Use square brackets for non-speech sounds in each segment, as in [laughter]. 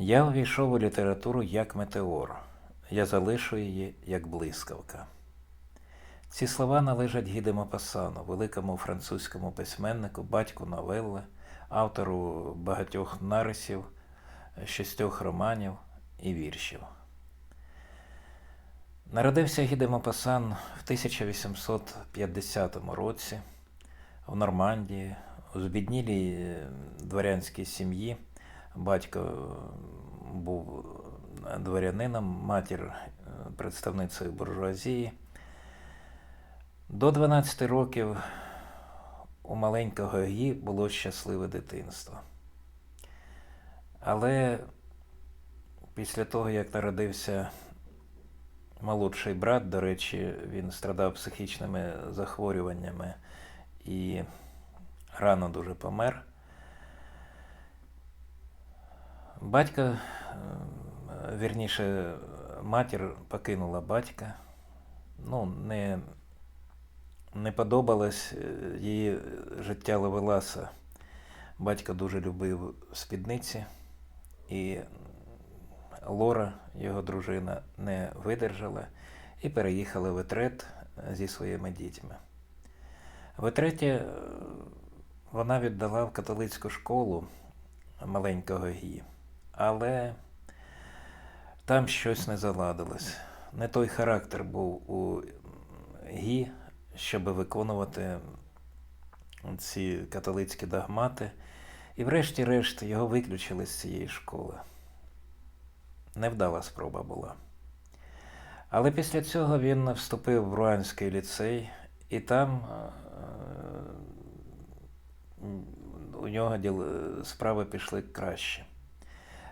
Я увійшов у літературу як метеор. Я залишу її як блискавка. Ці слова належать Гіде Мопассану, великому французькому письменнику, батьку новелли, автору багатьох нарисів, шістьох романів і віршів. Народився Гіде Мопасан в 1850 році в Нормандії, у збіднілій е, дворянській сім'ї. Батько е, був дворянином, матір е, представницею буржуазії. До 12 років у маленького Гі було щасливе дитинство. Але після того, як народився молодший брат, до речі, він страдав психічними захворюваннями і рано дуже помер. Батько, е, вірніше, матір покинула батька. Ну, не, не подобалось е, її життя Левеласа. Батько дуже любив спідниці, і Лора, його дружина, не видержала і переїхала в Етрет зі своїми дітьми. В Етреті е, вона віддала в католицьку школу маленького Гі, але там щось не заладилось. Не той характер був у Гі, щоб виконувати ці католицькі догмати. І врешті-решт його виключили з цієї школи. Невдала спроба була. Але після цього він вступив в Руанський ліцей, і там е, у нього справи пішли краще.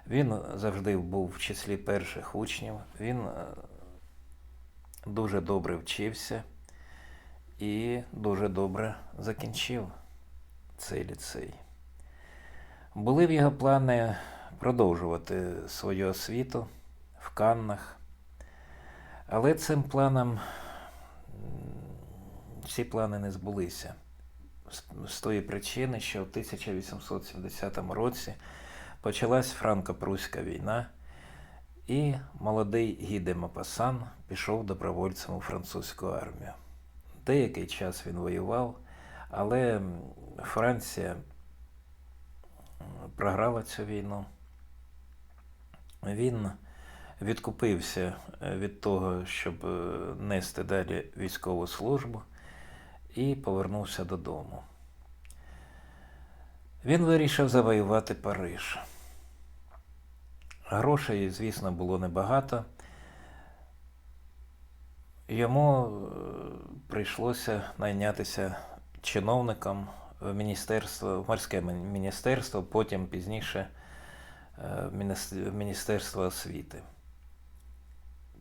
Він завжди був в числі перших учнів, він е, дуже добре вчився і дуже добре закінчив цей ліцей. Були в його плани продовжувати свою освіту в Каннах, але цим планом ці плани не збулися. З тої причини, що в 1870 році почалась франко-пруська війна, і молодий Гіде Мопасан пішов добровольцем у французьку армію. Деякий час він воював, але Франція програла цю війну. Він відкупився е, від того, щоб е, нести далі військову службу, і повернувся додому. Він вирішив завоювати Париж. Грошей, звісно, було небагато. Йому е, прийшлося найнятися чиновником в міністерство, в морське міністерство, потім пізніше е, в мініс- Міністерство освіти.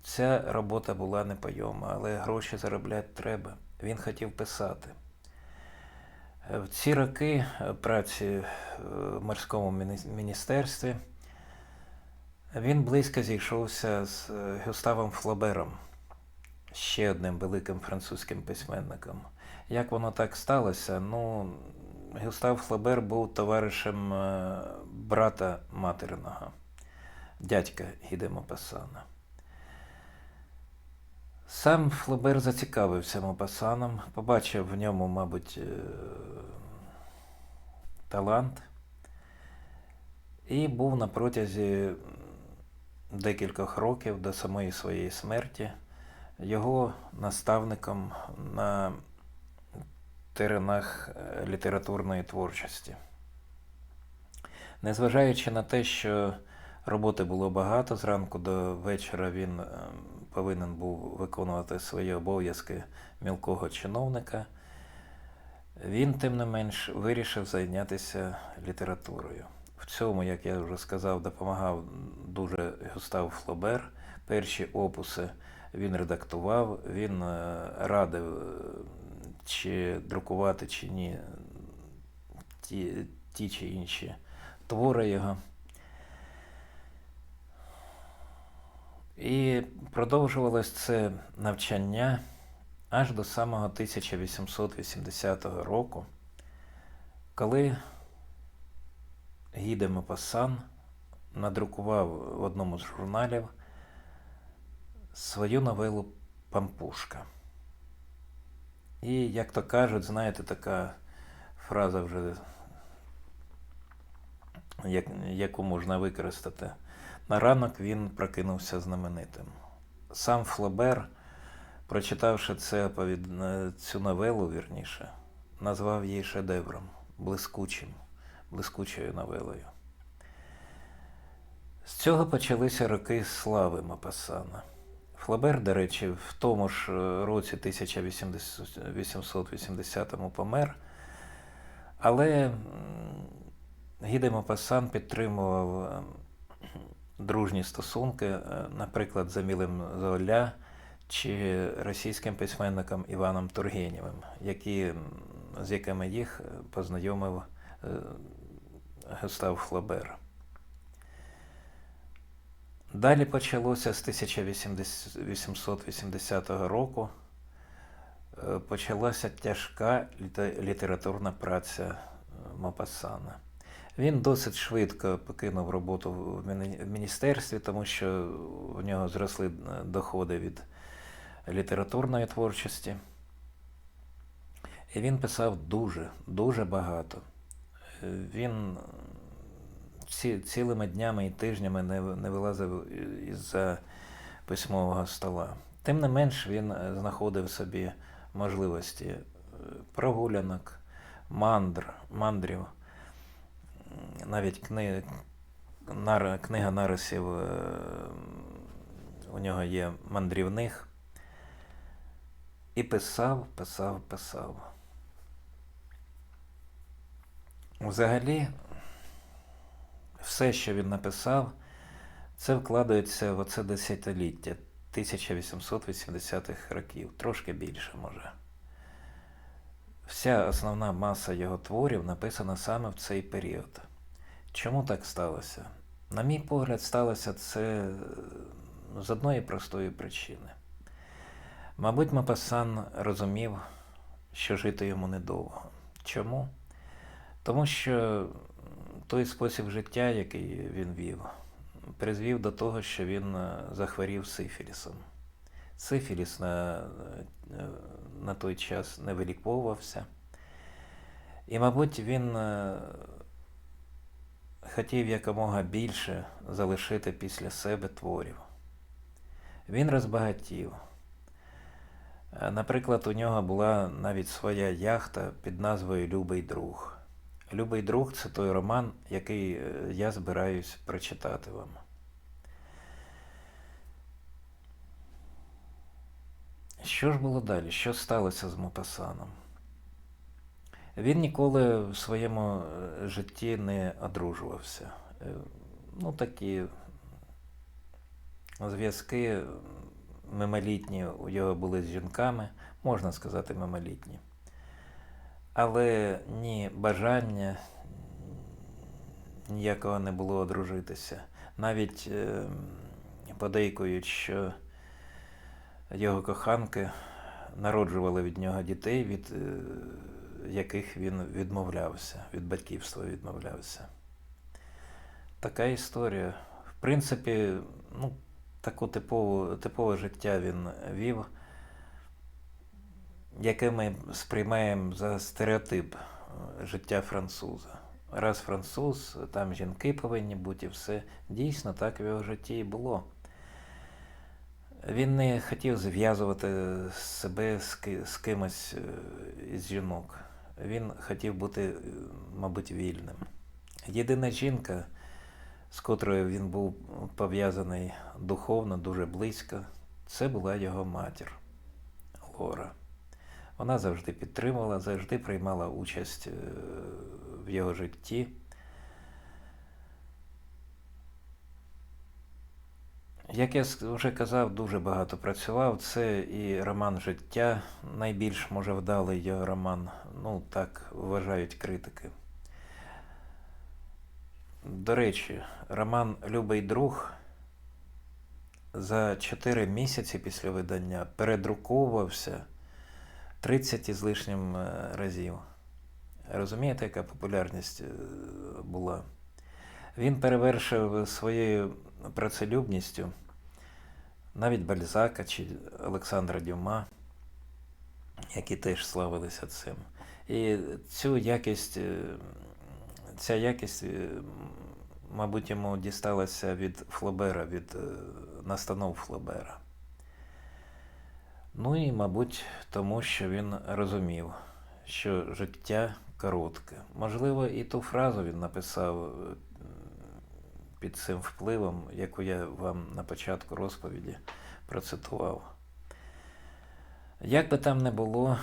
Ця робота була непойома, але гроші заробляти треба. Він хотів писати. Е, В ці роки праці в морському міні- міністерстві він близько зійшовся з е, Гюставом Флобером, ще одним великим французьким письменником. Як воно так сталося? Ну, Гюстав Флобер був товаришем е, брата материного, дядька Гіде Мопассана. Сам Флобер зацікавився Мопассаном, побачив в ньому, мабуть, е, талант і був на протязі декількох років до самої своєї смерті його наставником на теренах е, літературної творчості. Незважаючи на те, що роботи було багато, зранку до вечора він е, повинен був виконувати свої обов'язки мілкого чиновника, він, тим не менш, вирішив зайнятися літературою. В цьому, як я вже сказав, допомагав дуже Густав Флобер. Перші опуси він редактував, він е, радив, е, чи друкувати, чи ні ті, ті чи інші твори його. І продовжувалось це навчання аж до самого 1880 року, коли Гіде Мопассан надрукував в одному з журналів свою новелу Пампушка. І, як то кажуть, знаєте, така фраза вже, як, яку можна використати. На ранок він прокинувся знаменитим. Сам Флобер, прочитавши це цю новелу, вірніше, назвав її шедевром, блискучим, блискучою новелою. З цього почалися роки слави Мапасана. Флабер, до речі, в тому ж е, році 1880-му помер, але Гіде Мапасан підтримував е, дружні стосунки, е, наприклад, з Емілем Золя чи російським письменником Іваном Тургенєвим, які, з якими їх познайомив Густав Флабер. Далі почалося з 1880 року. е, Почалася тяжка літературна праця е, Мопассана. Він досить швидко покинув роботу в міністерстві, тому що в нього зросли е, доходи від літературної творчості. І він писав дуже, дуже багато. Е, Він ці, цілими днями і тижнями не, не вилазив із-за письмового стола. Тим не менш, він е, знаходив собі можливості е, прогулянок, мандр, мандрів, навіть кни, нар, книга нарисів е, у нього є мандрівних. І писав, писав, писав. Взагалі, все, що він написав, це вкладається в оце десятиліття 1880-х років, трошки більше може. Вся основна маса його творів написана саме в цей період. Чому так сталося? На мій погляд, сталося це з одної простої причини. Мабуть, Мапасан розумів, що жити йому недовго. Чому? Тому що той спосіб життя, який він вів, призвів до того, що він е, захворів сифілісом. Сифіліс на, е, на той час не виліковувався. І, мабуть, він е, хотів якомога більше залишити після себе творів. Він розбагатів. Наприклад, у нього була навіть своя яхта під назвою Любий друг. Любий друг це той роман, який е, я збираюсь прочитати вам. Що ж було далі? Що сталося з Мопасаном? Він ніколи в своєму е, житті не одружувався. Е, Ну, такі зв'язки мимолітні у його були з жінками, можна сказати, мимолітні. Але ні бажання ніякого не було одружитися. Навіть е, подейкують, що його коханки народжували від нього дітей, від е, яких він відмовлявся, від батьківства відмовлявся. Така історія. В принципі, ну, таку типову, типове життя він вів, яке ми сприймаємо за стереотип е, життя француза. Раз француз, там жінки повинні бути, і все. Дійсно, так в його житті і було. Він не хотів зв'язувати себе з ки- з кимось е, із жінок. Він хотів бути, е, мабуть, вільним. Єдина жінка, з котрою він був пов'язаний духовно дуже близько, це була його матір Лора. Вона завжди підтримувала, завжди приймала участь е, в його житті. Як я вже казав, дуже багато працював. Це і роман життя, найбільш може вдалий його роман. Ну, так вважають критики. До речі, роман Любий друг за 4 місяці після видання передруковувався 30 із лишнім е, разів. Розумієте, яка популярність е, була? Він перевершив своєю працелюбністю навіть Бальзака чи Олександра Дюма, які теж славилися цим. І цю якість, е, ця якість, мабуть, йому дісталася від Флобера, від настанов Флобера. Ну і, мабуть, тому що він розумів, що життя коротке. Можливо, і ту фразу він написав е, під цим впливом, яку я вам на початку розповіді процитував. Як би там не було,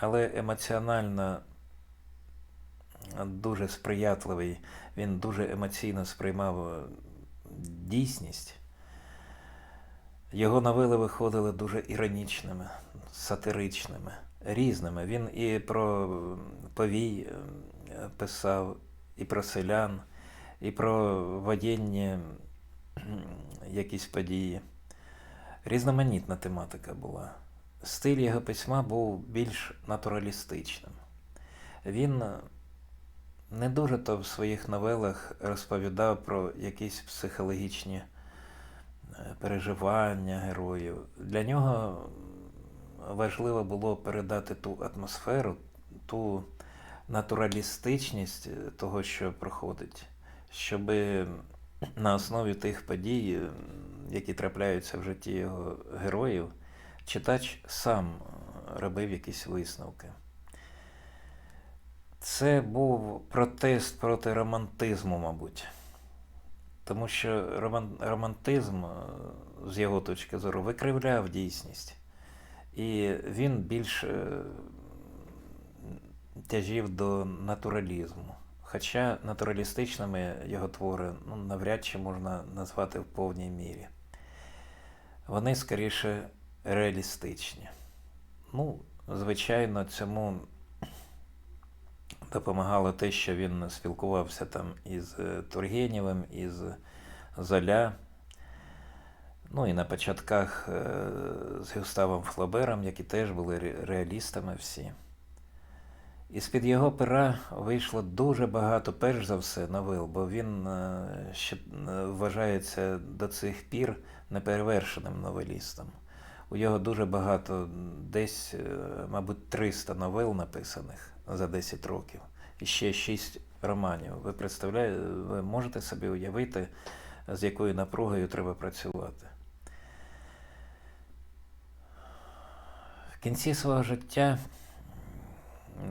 але емоціонально дуже сприятливий, він дуже емоційно сприймав е, дійсність. Його новели виходили дуже іронічними, сатиричними, різними. Він і про повій е, писав, і про селян, і про воєнні якісь події. Різноманітна тематика була. Стиль його письма був більш натуралістичним. Він не дуже то в своїх новелах розповідав про якісь психологічні переживання героїв. Для нього важливо було передати ту атмосферу, ту натуралістичність того, що проходить, щоб на основі тих подій, які трапляються в житті його героїв, читач сам робив якісь висновки. Це був протест проти романтизму, мабуть. Тому що романтизм, е, з його точки зору, викривляв дійсність. І він більш е, тяжів до натуралізму. Хоча натуралістичними його твори ну, навряд чи можна назвати в повній мірі. Вони скоріше реалістичні. Ну, звичайно, цьому допомагало те, що він спілкувався там із е, Тургенєвим, із Золя. Ну і на початках е, з Гюставом Флобером, які теж були реалістами всі. І з-під його пера вийшло дуже багато, перш за все, новел, бо він е, ще вважається до цих пір неперевершеним новелістом. У його дуже багато, десь, е, мабуть, 300 новел написаних за 10 років, і ще 6 романів. Ви представляєте, ви можете собі уявити, з якою напругою треба працювати. В кінці свого життя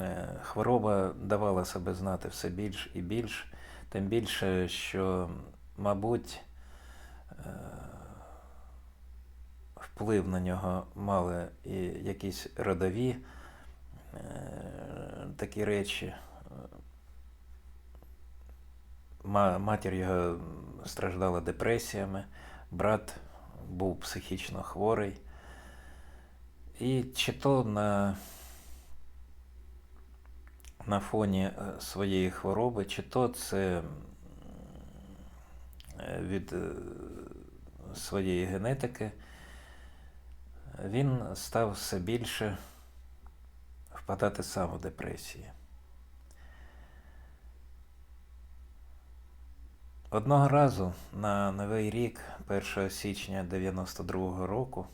е, хвороба давала себе знати все більш і більш, тим більше, що, мабуть, е, вплив на нього мали і якісь родові е, такі речі. Ма- Матір його страждала депресіями, брат був психічно хворий. І чи то на, на фоні е, своєї хвороби, чи то це е, від своєї генетики, він став все більше впадати сам у депресії. Одного разу на Новий рік, 1 січня 92-го року,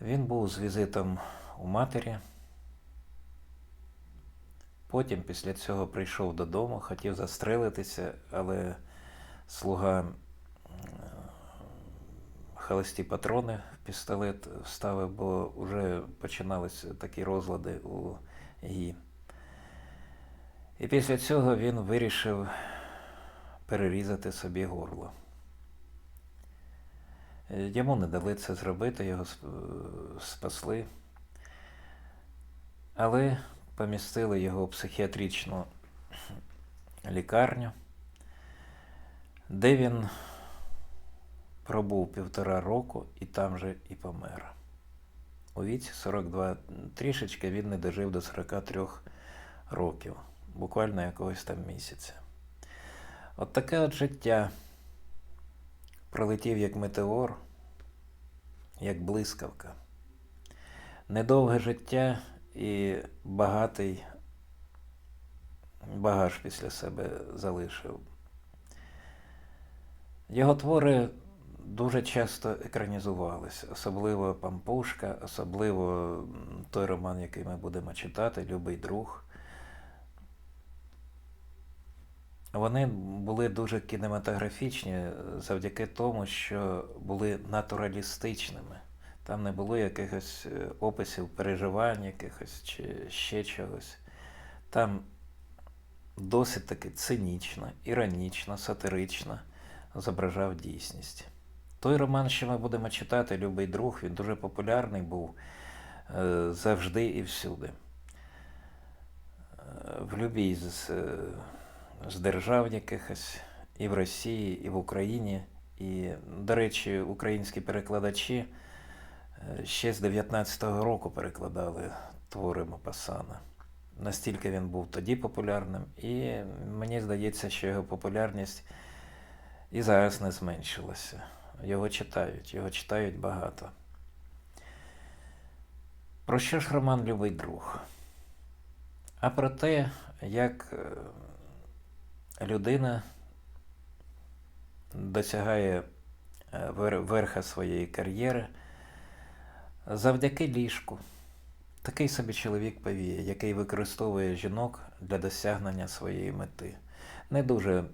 він був з візитом у матері. Потім після цього прийшов додому, хотів застрелитися, але слуга м, холості патрони пістолет вставив, бо вже починалися такі розлади у ГІ. І після цього він вирішив перерізати собі горло. Йому не дали це зробити, його спасли, але помістили його в психіатричну лікарню, де він пробув півтора року і там же і помер. У віці 42 трішечки він не дожив до 43 років, буквально якогось там місяця. От таке от життя пролетів як метеор, як блискавка. Недовге життя і багатий багаж після себе залишив. Його твори дуже часто екранізувалися, особливо Пампушка, особливо той роман, який ми будемо читати, Любий друг. Вони були дуже кінематографічні завдяки тому, що були натуралістичними. Там не було якихось е, описів переживань, якихось чи ще чогось. Там досить таки цинічно, іронічно, сатирично зображав дійсність. Той роман, що ми будемо читати, Любий друг, він дуже популярний був е, завжди і всюди. Е, В любій з, з держав якихось, і в Росії, і в Україні. І, до речі, українські перекладачі е, ще з 19-го року перекладали твори Мопасана. Настільки він був тоді популярним, і мені здається, що його популярність і зараз не зменшилася. Його читають, його читають багато. Про що ж роман Любий друг? А про те, як е, людина досягає е, верха своєї кар'єри завдяки ліжку. Такий собі чоловік повіє, який використовує жінок для досягнення своєї мети. Не дуже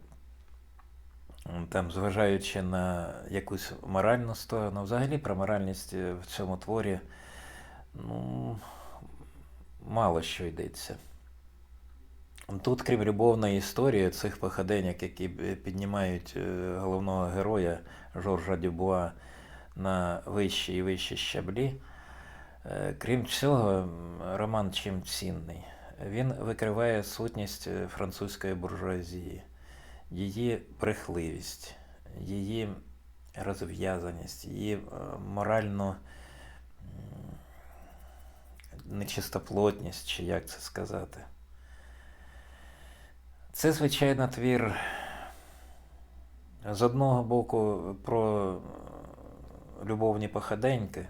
там, зважаючи на якусь моральну сторону, взагалі про моральність е, в цьому творі ну, мало що йдеться. Тут, крім любовної історії, цих походеньок, які е, піднімають е, головного героя Жоржа Дюбуа на вищі і вищі щаблі, крім цього, роман чим цінний. Він викриває сутність французької буржуазії, її брехливість, її розв'язаність, її е, моральну нечистоплотність, чи як це сказати. Це, звичайно, твір з одного боку про е, любовні походеньки,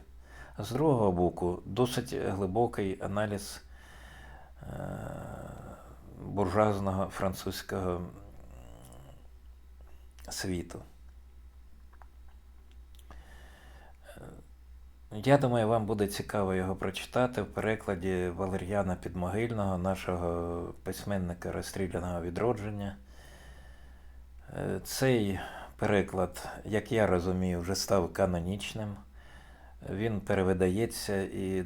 а з другого боку досить глибокий аналіз е, буржуазного французького світу. Е, Я думаю, вам буде цікаво його прочитати в перекладі Валер'яна Підмогильного, нашого письменника розстріляного відродження. Е, Цей переклад, як я розумію, вже став канонічним. Він перевидається і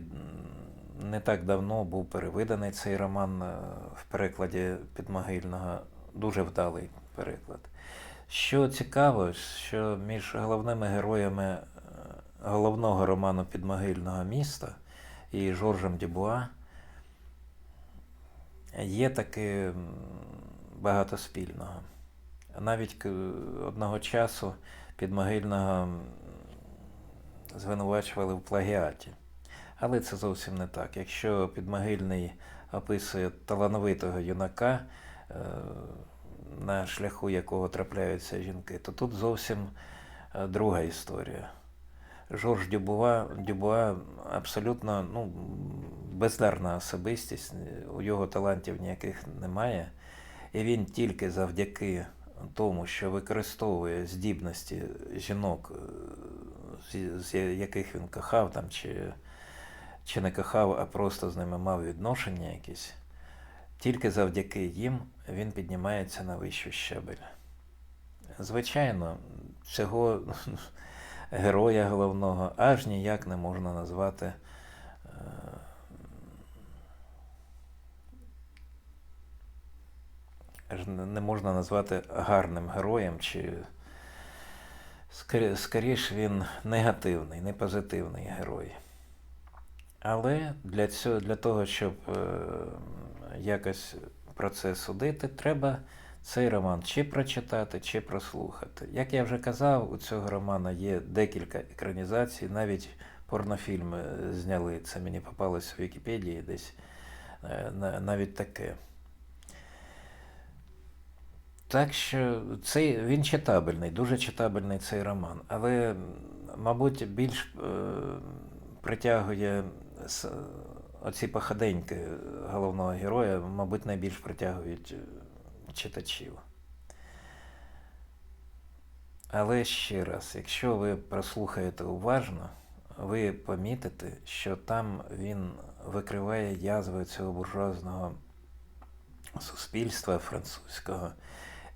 не так давно був перевиданий цей роман е, в перекладі Підмогильного. Дуже вдалий переклад. Що цікаво, що між головними героями е, головного роману Підмогильного міста і Жоржем Дюбуа є таки багато спільного. Навіть одного часу Підмогильного звинувачували в плагіаті. Але це зовсім не так. Якщо Підмогильний описує талановитого юнака, е, на шляху якого трапляються жінки, то тут зовсім е, друга історія. Жорж Дюбуа, Дюбуа абсолютно ну, бездарна особистість, у його талантів ніяких немає. І він тільки завдяки тому, що використовує здібності жінок, е, з, яких він кохав там, чи, чи не кохав, а просто з ними мав відношення якісь, тільки завдяки їм він піднімається на вищу щабель. Звичайно, цього [laughs] героя головного аж ніяк не можна назвати е, не можна назвати гарним героєм, чи скорі- скоріш він негативний, не позитивний герой. Але для, цього, для того, щоб е, якось про це судити, треба цей роман чи прочитати, чи прослухати. Як я вже казав, у цього романа є декілька екранізацій, навіть порнофільми зняли. Це мені попалось в Вікіпедії десь е, навіть таке. Так що цей, він читабельний, дуже читабельний цей роман. Але, мабуть, більш е, притягує оці походеньки головного героя, мабуть, найбільш притягують е, читачів. Але ще раз, якщо ви прослухаєте уважно, ви помітите, що там він викриває язви цього буржуазного суспільства французького,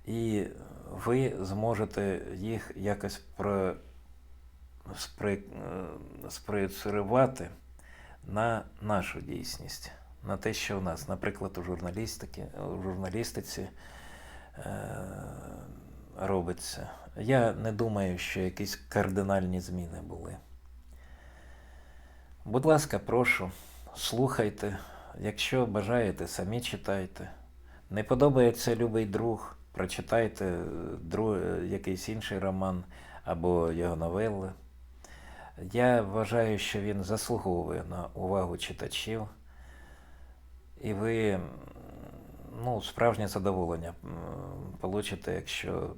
і ви зможете їх якось про, спри, е, спроєцирувати на нашу дійсність, на те, що в нас, наприклад, у журналістики, у журналістиці е, робиться. Я не думаю, що якісь кардинальні зміни були. Будь ласка, прошу, слухайте. Якщо бажаєте, самі читайте. Не подобається любий друг, прочитайте друг, якийсь інший роман або його новели. Я вважаю, що він заслуговує на увагу читачів, і ви ну, справжнє задоволення получите, якщо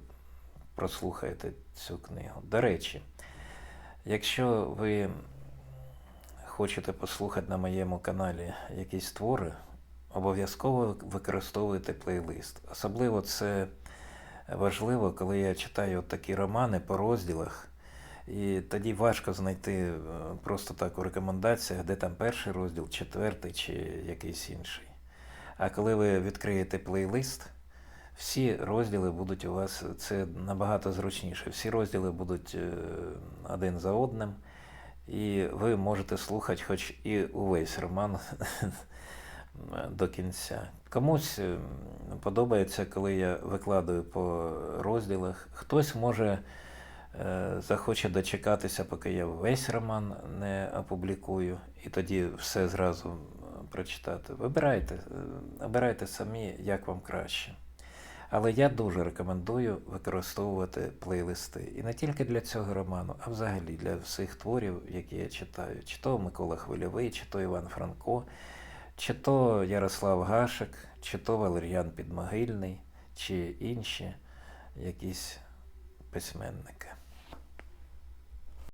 прослухаєте цю книгу. До речі, якщо ви хочете послухати на моєму каналі якісь твори, обов'язково використовуйте плейлист. Особливо це важливо, коли я читаю такі романи по розділах. І тоді важко знайти е, просто так у рекомендаціях, де там перший розділ, четвертий чи якийсь інший. А коли ви відкриєте плейлист, всі розділи будуть у вас, це набагато зручніше. Всі розділи будуть е, один за одним, і ви можете слухати хоч і увесь роман [laughs] до кінця. Комусь е, подобається, коли я викладаю по розділах. Хтось може захоче дочекатися, поки я весь роман не опублікую, і тоді все зразу прочитати. Вибирайте, е, обирайте самі, як вам краще. Але я дуже рекомендую використовувати плейлисти. І не тільки для цього роману, а взагалі для всіх творів, які я читаю. Чи то Микола Хвильовий, чи то Іван Франко, чи то Ярослав Гашик, чи то Валер'ян Підмогильний, чи інші якісь письменники.